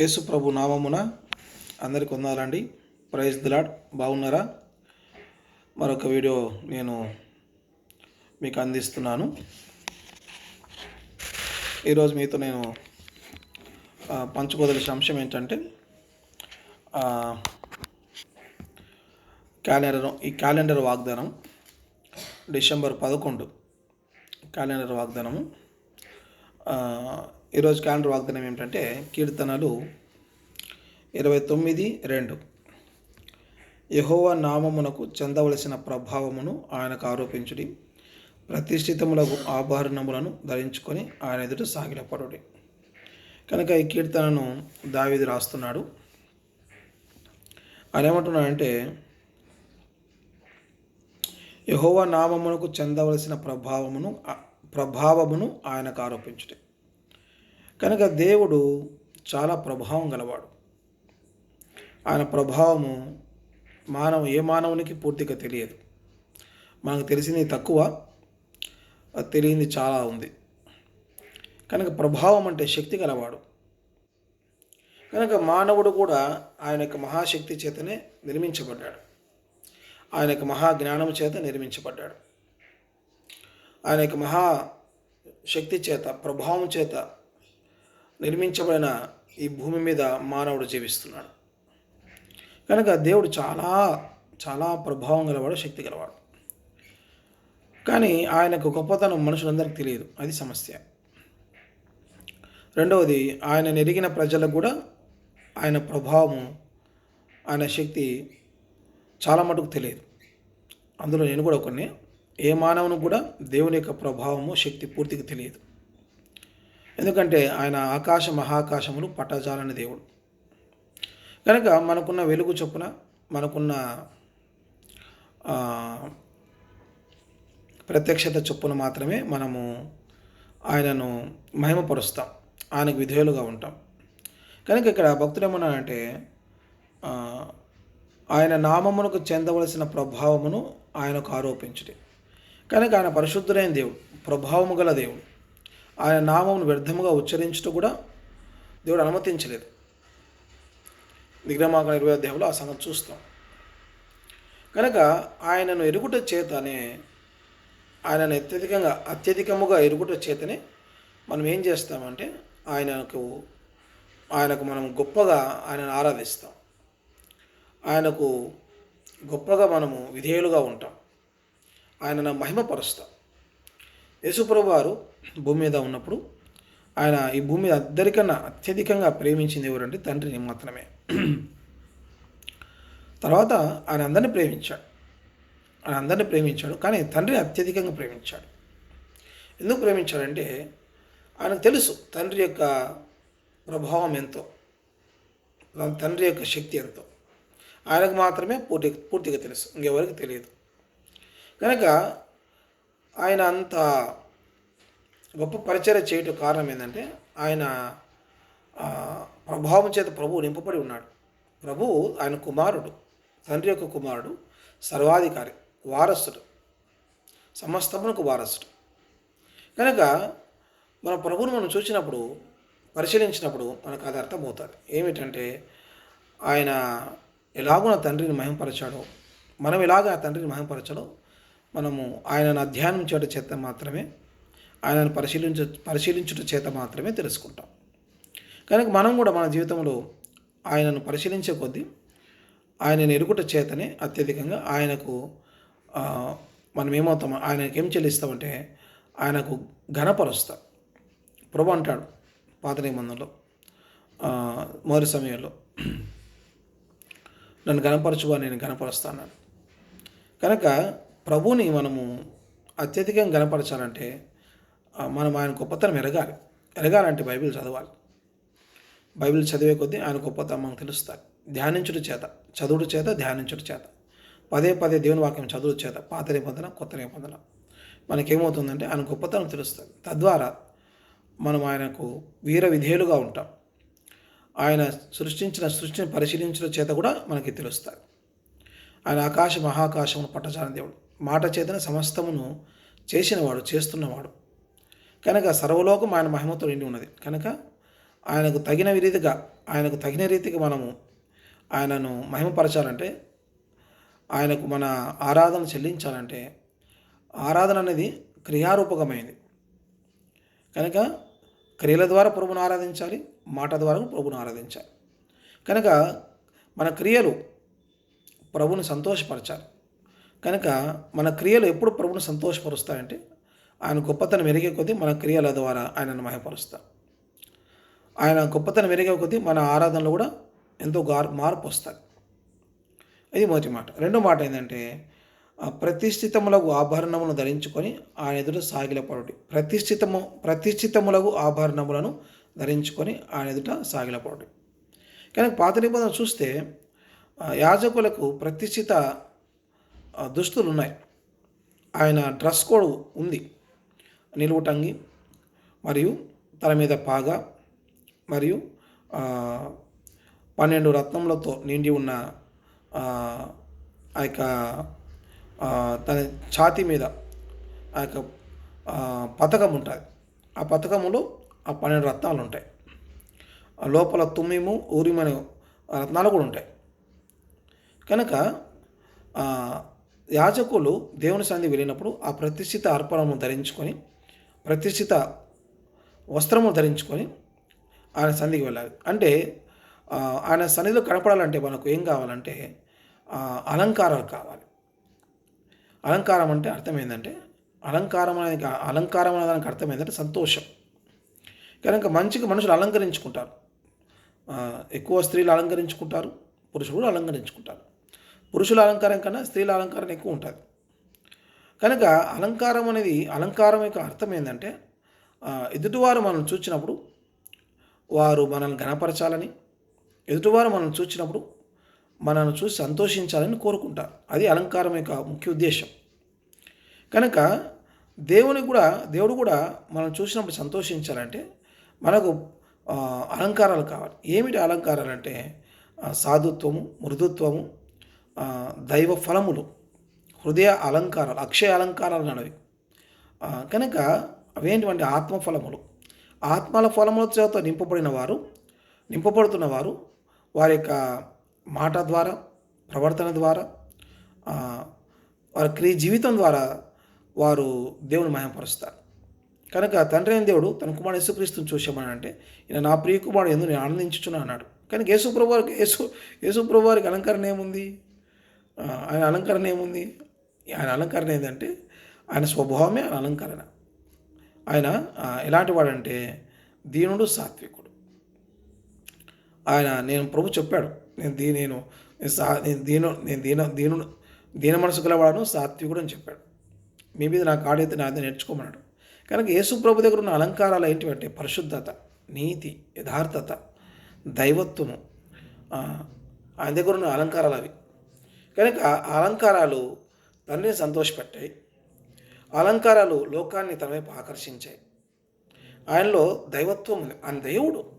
యేసు ప్రభు నామమున అందరికి వందాలండి ప్రైజ్ దిలాడ్ బాగున్నారా? మరొక వీడియో నేను మీకు అందిస్తున్నాను. ఈరోజు మీతో నేను పంచుకోదలిసిన అంశం ఏంటంటే క్యాలెండర్ ఈ క్యాలెండర్ వాగ్దానం డిసెంబర్ పదకొండు. క్యాలెండర్ వాగ్దానము ఈరోజు క్యాలెండర్ వాగ్దానం ఏమిటంటే కీర్తనలు ఇరవై తొమ్మిది రెండు. యహోవ నామమునకు చెందవలసిన ప్రభావమును ఆయనకు ఆరోపించుడి. ప్రతిష్ఠితములకు ఆభరణములను ధరించుకొని ఆయన ఎదుట సాగిలపడుడి. కనుక ఈ కీర్తనను దావిది రాస్తున్నాడు. ఆయన ఏమంటున్నాడంటే యహోవ నామమునకు చెందవలసిన ప్రభావమును ప్రభావమును ఆయనకు ఆరోపించుడి. కనుక దేవుడు చాలా ప్రభావం గలవాడు. ఆయన ప్రభావము మానవ ఏ మానవునికి పూర్తిగా తెలియదు. మనకు తెలిసింది తక్కువ తెలియంది చాలా ఉంది. కనుక ప్రభావం అంటే శక్తి గలవాడు. కనుక మానవుడు కూడా ఆయన యొక్క మహాశక్తి చేతనే నిర్మించబడ్డాడు. ఆయన యొక్క మహా జ్ఞానం చేత నిర్మించబడ్డాడు. ఆయన యొక్క మహా శక్తి చేత ప్రభావం చేత నిర్మించబడిన ఈ భూమి మీద మానవుడు జీవిస్తున్నాడు. కనుక దేవుడు చాలా చాలా ప్రభావం గలవాడు శక్తి గలవాడు. కానీ ఆయనకు గొప్పతనం మనుషులందరికీ తెలియదు. అది సమస్య. రెండవది ఆయన ఎరిగిన ప్రజలకు కూడా ఆయన ప్రభావము ఆయన శక్తి చాలా మటుకు తెలియదు. అందులో నేను కూడా కొన్ని. ఏ మానవును కూడా దేవుని యొక్క ప్రభావము శక్తి పూర్తిగా తెలియదు. ఎందుకంటే ఆయన ఆకాశ మహాకాశములు పట్టజాలని దేవుడు. కనుక మనకున్న వెలుగు చొప్పున మనకున్న ప్రత్యక్షత చొప్పున మాత్రమే మనము ఆయనను మహిమపరుస్తాం. ఆయనకు విధేయులుగా ఉంటాం. కనుక ఇక్కడ భక్తుడు ఏమన్నాడంటే ఆయన నామమునకు చెందవలసిన ప్రభావమును ఆయనకు ఆరోపించుడి. కనుక ఆయన పరిశుద్ధులైన దేవుడు ప్రభావము గల దేవుడు. ఆయన నామమును వ్యర్థముగా ఉచ్చరించడం కూడా దేవుడు అనుమతించలేదు. విగ్రహమాకం ఇరవై అధ్యాయంలో ఆ సంగతి చూస్తాం. కనుక ఆయనను ఎరుగుట చేతనే ఆయనను అత్యధికంగా అత్యధికముగా ఎరుగుట చేతనే మనం ఏం చేస్తామంటే ఆయనకు ఆయనకు మనం గొప్పగా ఆయనను ఆరాధిస్తాం. ఆయనకు గొప్పగా మనము విధేయులుగా ఉంటాం. ఆయనను మహిమపరుస్తాం. యేసుప్రభు వారు భూమి మీద ఉన్నప్పుడు ఆయన ఈ భూమి మీద అందరికన్నా అత్యధికంగా ప్రేమించింది ఎవరంటే తండ్రిని మాత్రమే. తర్వాత ఆయన అందరిని ప్రేమించాడు. ఆయన అందరిని ప్రేమించాడు కానీ తండ్రిని అత్యధికంగా ప్రేమించాడు. ఎందుకు ప్రేమించాడంటే ఆయనకు తెలుసు తండ్రి యొక్క ప్రభావం ఎంతో తండ్రి యొక్క శక్తి ఎంతో. ఆయనకు మాత్రమే పూర్తి పూర్తిగా తెలుసు ఇంకెవరికి తెలియదు. కనుక ఆయన అంత గొప్ప పరిచయం చేయటం కారణం ఏంటంటే ఆయన ప్రభావం చేత ప్రభువు నింపబడి ఉన్నాడు. ప్రభువు ఆయన కుమారుడు తండ్రి యొక్క కుమారుడు సర్వాధికారి వారసుడు సమస్తమునకు వారసుడు. కనుక మన ప్రభువును మనం చూసినప్పుడు పరిశీలించినప్పుడు మనకు అది అర్థమవుతుంది. ఏమిటంటే ఆయన ఎలాగో నా తండ్రిని మహింపరచాడో మనం ఎలాగ ఆ తండ్రిని మహింపరచాడో మనము ఆయనను అధ్యయనం చేయడం చేత మాత్రమే ఆయనను పరిశీలించ పరిశీలించుట చేత మాత్రమే తెలుసుకుంటాం. కనుక మనం కూడా మన జీవితంలో ఆయనను పరిశీలించే కొద్దీ ఆయనను ఎరుగుట చేతనే అత్యధికంగా ఆయనకు మనం ఏమవుతాం ఆయనకి ఏం చెల్లిస్తామంటే ఆయనకు ఘనపరుస్తాం. ప్రభు అంటాడు పాత నిబంధనలో మొదటి సమయంలో నన్ను గణపరచుగా నేను గణపరుస్తాను కనుక ప్రభువుని మనము అత్యధికంగా గనపరచాలంటే మనం ఆయన గొప్పతనం ఎరగాలి. ఎరగాలంటే బైబిల్ చదవాలి. బైబిల్ చదివే కొద్దీ ఆయన గొప్పతనం మనకు తెలుస్తారు ధ్యానించుడు చేత చదువుడు చేత ధ్యానించుడు చేత. పదే పదే దేవుని వాక్యం చదువుడు చేత పాత నిబంధన కొత్త నిబంధన. మనకేమవుతుందంటే ఆయన గొప్పతనం తెలుస్తుంది తద్వారా మనం ఆయనకు వీర విధేయులుగా ఉంటాం. ఆయన సృష్టించిన సృష్టిని పరిశీలించడం చేత కూడా మనకి తెలుస్తుంది ఆయన ఆకాశ మహాకాశమును పట్టచాలని దేవుడు. మాట చేతన సమస్తమును చేసినవాడు చేస్తున్నవాడు. కనుక సర్వలోకం ఆయన మహిమతో నిండి ఉన్నది. కనుక ఆయనకు తగిన రీతిగా ఆయనకు తగిన రీతిగా మనము ఆయనను మహిమపరచాలంటే ఆయనకు మన ఆరాధన చెల్లించాలంటే ఆరాధన అనేది క్రియారూపకమైంది కనుక క్రియల ద్వారా ప్రభుని ఆరాధించాలి మాట ద్వారా ప్రభుని ఆరాధించాలి. కనుక మన క్రియలు ప్రభుని సంతోషపరచాలి. కనుక మన క్రియలు ఎప్పుడు ప్రభుని సంతోషపరుస్తాయంటే ఆయన గొప్పతనం మెరిగే కొద్దీ మన క్రియల ద్వారా ఆయనను మహపరుస్తాం ఆయన గొప్పతనం మెరిగే కొద్దీ మన ఆరాధనలో కూడా ఎంతో గార్ మార్పు వస్తుంది. ఇది మొదటి మాట. రెండో మాట ఏంటంటే ప్రతిష్ఠితములకు ఆభరణములను ధరించుకొని ఆయన ఎదుట సాగిలపడుడి. ప్రతిష్ఠితము ప్రతిష్ఠితములకు ఆభరణములను ధరించుకొని ఆయన ఎదుట సాగిలపడుడి. కానీ పాత నిబంధన చూస్తే యాజకులకు ప్రతిష్ఠిత దుస్తులు ఉన్నాయి. ఆయన డ్రెస్ కోడ్ ఉంది. నిలువుటంగి మరియు తల మీద పాగా మరియు పన్నెండు రత్నములతో నిండి ఉన్న ఆ యొక్క తన ఛాతీ మీద ఆ యొక్క పథకం ఉంటుంది. ఆ పథకములో ఆ పన్నెండు రత్నాలు ఉంటాయి. లోపల తుమ్మిము ఊరిమని రత్నాలు కూడా ఉంటాయి. కనుక యాజకులు దేవుని సన్నిధి వెళ్ళినప్పుడు ఆ ప్రతిష్ఠిత అర్పణను ధరించుకొని ప్రతిష్ఠిత వస్త్రము ధరించుకొని ఆయన సన్నిధికి వెళ్ళాలి. అంటే ఆయన సన్నిధిలో కనపడాలంటే మనకు ఏం కావాలంటే అలంకారాలు కావాలి. అలంకారం అంటే అర్థం ఏంటంటే అలంకారం అనేది అలంకారం అనే దానికి అర్థం ఏంటంటే సంతోషం. కనుక మంచిగా మనుషులు అలంకరించుకుంటారు. ఎక్కువ స్త్రీలు అలంకరించుకుంటారు పురుషులు కూడా అలంకరించుకుంటారు. పురుషుల అలంకారం కన్నా స్త్రీల అలంకారం ఎక్కువ ఉంటుంది. కనుక అలంకారం అనేది అలంకారం యొక్క అర్థం ఏంటంటే ఎదుటివారు మనం చూచినప్పుడు వారు మనల్ని గణపరచాలని ఎదుటివారు మనం చూచినప్పుడు మనల్ని చూసి సంతోషించాలని కోరుకుంటారు. అది అలంకారం యొక్క ముఖ్య ఉద్దేశం. కనుక దేవుని కూడా దేవుడు కూడా మనం చూసినప్పుడు సంతోషించాలంటే మనకు అలంకారాలు కావాలి. ఏమిటి అలంకారాలు అంటే సాధుత్వము మృదుత్వము దైవ ఫలములు హృదయ అలంకారాలు అక్షయ అలంకారాలు అనేవి. కనుక అవేంటివంటి ఆత్మఫలములు. ఆత్మల ఫలముల చేత నింపబడిన వారు నింపబడుతున్న వారు వారి యొక్క మాట ద్వారా ప్రవర్తన ద్వారా వారి క్రియ జీవితం ద్వారా వారు దేవుని మహిమపరుస్తారు. కనుక తండ్రి అయిన దేవుడు తన కుమారుడు యేసుక్రీస్తుని చూసామని అంటే ఈయన నా ప్రియ కుమారుడు ఎందుకు నేను ఆనందించుచున్నా అన్నాడు. కానీ యేసుప్రభు వారికి యేసు యేసుప్రభు వారికి అలంకరణ ఏముంది? ఆయన అలంకరణ ఏముంది? ఆయన అలంకరణ ఏంటంటే ఆయన స్వభావమే ఆయన అలంకరణ. ఆయన ఎలాంటి వాడంటే దీనుడు సాత్వికుడు. ఆయన నేను ప్రభు చెప్పాడు నేను దీ నేను నేను సా నేను దీను నేను దీన దీనుడు దీన మనసు గలవాడను సాత్వికుడు అని చెప్పాడు. మీ మీద నా కాడైతే నా నేర్చుకోమన్నాడు. కనుక యేసు ప్రభు దగ్గర ఉన్న అలంకారాలు ఏంటివంటే పరిశుద్ధత నీతి యథార్థత దైవత్వము. ఆయన దగ్గర ఉన్న అలంకారాలు అవి. కనుక ఆ అలంకారాలు తండ్రిని సంతోషపెట్టాయి. అలంకారాలు లోకాన్ని తన వైపు ఆకర్షించాయి. ఆయనలో దైవత్వం ఉంది. ఆయన దేవుడు.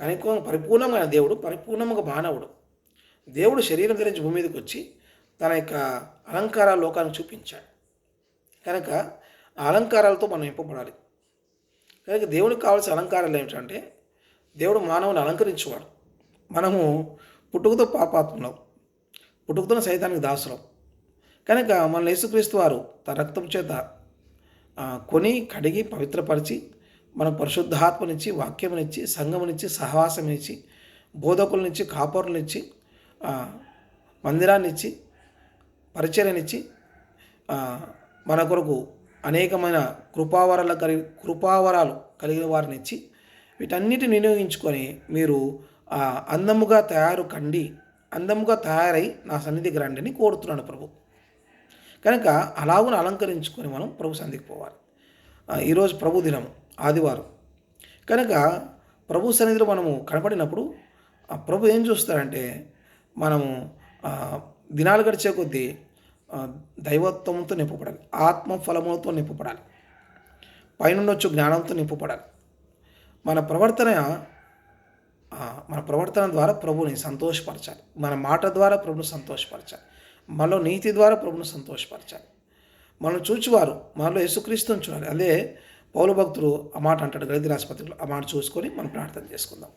కనుక పరిపూర్ణమైన దేవుడు పరిపూర్ణముగా మానవుడు. దేవుడు శరీరం ధరించి భూమి మీదకి వచ్చి తన యొక్క అలంకారాల లోకానికి చూపించాడు. కనుక ఆ అలంకారాలతో మనం నింపబడాలి. కనుక దేవునికి కావాల్సిన అలంకారాలు ఏమిటంటే దేవుడు మానవుని అలంకరించేవాడు. మనము పుట్టుకతో పాపాత్మలం. పుట్టుకతో సైతానికి దాసులం. కనుక మన యేసుక్రీస్తు వారు తన రక్తం చేత కొని కడిగి పవిత్రపరిచి మనకు పరిశుద్ధాత్మనిచ్చి వాక్యమునిచ్చి సంఘమునిచ్చి సహవాసమునిచ్చి బోధకులనిచ్చి కాపరులనిచ్చి మందిరాన్నిచ్చి పరిచయనిచ్చి మన కొరకు అనేకమైన కృపావరాలు కలిగి కృపావరాలు కలిగిన వారిని ఇచ్చి వీటన్నిటిని వినియోగించుకొని మీరు అందముగా తయారు కండి. అందముగా తయారై నా సన్నిధికి రండి అని ప్రభు. కనుక అలాగున అలంకరించుకొని మనం ప్రభు సన్నిధికి పోవాలి. ఈరోజు ప్రభు దినం ఆదివారం. కనుక ప్రభు సన్నిధిలో మనము కనపడినప్పుడు ప్రభు ఏం చూస్తారంటే మనము దినాలు గడిచే కొద్దీ దైవత్వంతో నింపబడాలి. ఆత్మ ఫలములతో నింపబడాలి. పైనుండొచ్చు జ్ఞానంతో నింపబడాలి. మన ప్రవర్తన మన ప్రవర్తన ద్వారా ప్రభుని సంతోషపరచాలి. మన మాట ద్వారా ప్రభుని సంతోషపరచాలి. మనలో నీతి ద్వారా ప్రభుని సంతోషపరచాలి. మనం చూచువారు మనలో యేసుక్రీస్తుని చూడాలి అదే పౌలు భక్తుడు ఆ మాట అంటాడు గరిద్ర ఆసుపత్రిలో ఆ మాట చూసుకొని మనం ప్రార్థన చేసుకుందాం.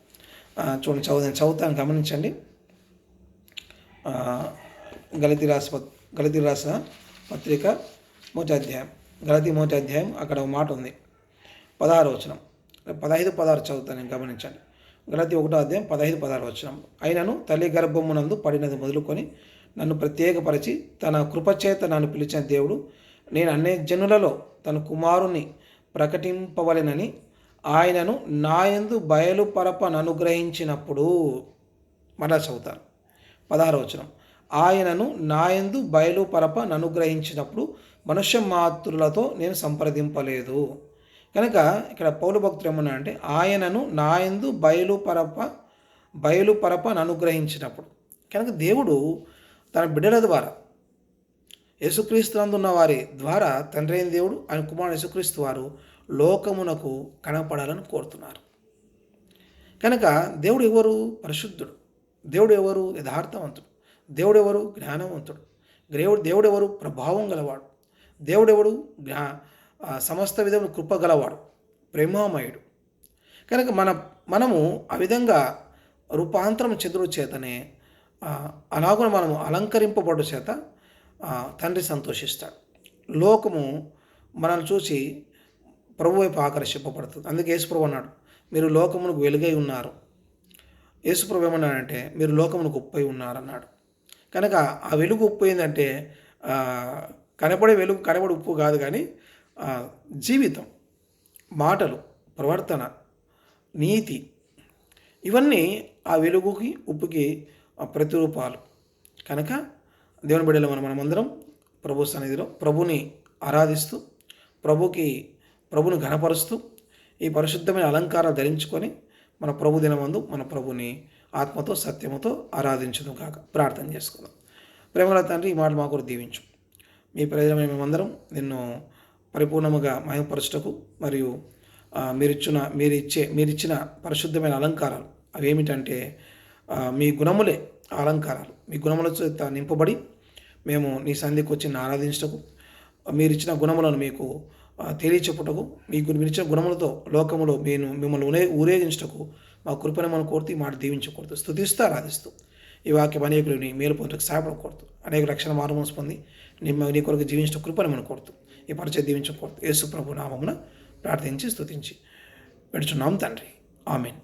చూడండి చదువు చదువుతాను గమనించండి. ఆ, గలతి రాస పత్- గలతి పత్రిక మొదటి అధ్యాయం. గలతి మొదటి అధ్యాయం అక్కడ ఒక మాట ఉంది. పదహారు వచనం. పదహైదు పదహారు చదువుతాను నేను గమనించండి. గలతి ఒకటో అధ్యాయం పదహైదు పదహారు వచనం. అయినను తల్లి గర్భమునందు పడినది మొదలుకొని నన్ను ప్రత్యేకపరిచి తన కృపచేత నన్ను పిలిచిన దేవుడు నేను అన్ని జనులలో తన కుమారుని ప్రకటింపవలెనని ఆయనను నాయందు బయలుపరపను అనుగ్రహించినప్పుడు మరలా చదువుతాను. పదహారు వచనం. ఆయనను నాయందు బయలుపరపను అనుగ్రహించినప్పుడు మనుష్య మాతృలతో నేను సంప్రదింపలేదు. కనుక ఇక్కడ పౌలు భక్తులు ఏమన్నా అంటే ఆయనను నాయందు బయలుపరప పరపను అనుగ్రహించినప్పుడు. కనుక దేవుడు తన బిడ్డల ద్వారా యేసుక్రీస్తునందున్న వారి ద్వారా తండ్రి అయిన దేవుడు ఆయన కుమారుడు యేసుక్రీస్తు వారు లోకమునకు కనపడాలని కోరుతున్నారు. కనుక దేవుడు ఎవరు? పరిశుద్ధుడు. దేవుడు ఎవరు? యథార్థవంతుడు. దేవుడు ఎవరు? జ్ఞానవంతుడు. దేవుడు దేవుడు ఎవరు? ప్రభావం గలవాడు. దేవుడెవడు జ్ఞా సమస్త విధముల కృపగలవాడు ప్రేమామయుడు. కనుక మన మనము ఆ విధంగా రూపాంతరం చెందుడు చేతనే అలాగున మనము అలంకరింపబడు చేత తండ్రి సంతోషిస్తాడు. లోకము మనల్ని చూసి ప్రభు వైపు ఆకర్షింపబడుతుంది. అందుకే యేసుప్రభు అన్నాడు మీరు లోకమునకు వెలుగై ఉన్నారు. యేసుప్రభు ఏమన్నాడంటే మీరు లోకమునకు ఉప్పై ఉన్నారన్నాడు. కనుక ఆ వెలుగు ఉప్పు ఏంటంటే కనపడే వెలుగు కనబడే ఉప్పు కాదు కానీ జీవితం మాటలు ప్రవర్తన నీతి ఇవన్నీ ఆ వెలుగుకి ఉప్పుకి ప్రతిరూపాలు. కనుక దేవుని బిడ్డలు మనం మనమందరం ప్రభు సన్నిధిలో ప్రభుని ఆరాధిస్తూ ప్రభుకి ప్రభుని ఘనపరుస్తూ ఈ పరిశుద్ధమైన అలంకారం ధరించుకొని మన ప్రభు దినమందు మన ప్రభుని ఆత్మతో సత్యముతో ఆరాధించడం కాక ప్రార్థన చేసుకుందాం. ప్రేమల తండ్రి ఈ మాటలు మా కొరకు దీవించు. మీ ప్రయోజనమైన మేమందరం నిన్ను పరిపూర్ణముగా మయపరచుటకు మరియు మీరిచ్చిన మీరిచ్చే మీరిచ్చిన పరిశుద్ధమైన అలంకారాలు. అవి ఏమిటంటే మీ గుణములే అలంకారాలు. మీ గుణముల చేత నింపబడి మేము నీ సంధికి వచ్చి ఆరాధించటకు మీరిచ్చిన గుణములను మీకు తెలియచెప్పుటకు మీకు మీరిచ్చిన గుణములతో లోకములో నేను మిమ్మల్ని ఉనే ఊరేగించటకు మా కృపను మనం కోరుతూ ఈ మాట దీవించకూడదు. స్థుతిస్తూ ఆరాధిస్తూ ఈ వాక్యం అనేకులని మేలు పొందుటకు సహాయపడకూడదు. అనేక రక్షణ మార్గం పొంది నీ నీ కొరకు జీవించిన కృపను మనం కోరుతూ. ఈ పరిచయం దీవించకూడదు. యేసు ప్రభు నామమున ప్రార్థించి స్తుతించి పెడుచున్నాం తండ్రి. ఆమెన్.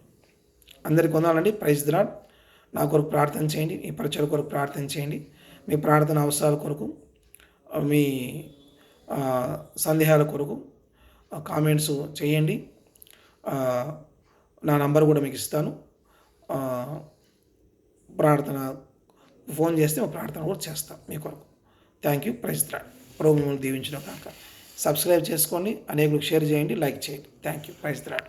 అందరికి వందాలండి ప్రైజ్ దినాడ్ నా కొరకు ప్రార్థన చేయండి. మీ పరిచయం కొరకు ప్రార్థన చేయండి. మీ ప్రార్థన అవసరాల కొరకు మీ సందేహాల కొరకు కామెంట్స్ చేయండి. నా నంబర్ కూడా మీకు ఇస్తాను. ప్రార్థన ఫోన్ చేస్తే ప్రార్థన కూడా చేస్తాం మీ కొరకు. Thank you. ప్రైజ్ దినాడ్ ప్రభు మిమ్మల్ని దీవించిన కాక సబ్స్క్రైబ్ చేసుకోండి అనేకులకు షేర్ చేయండి లైక్ చేయండి. Thank you praise దినాడ్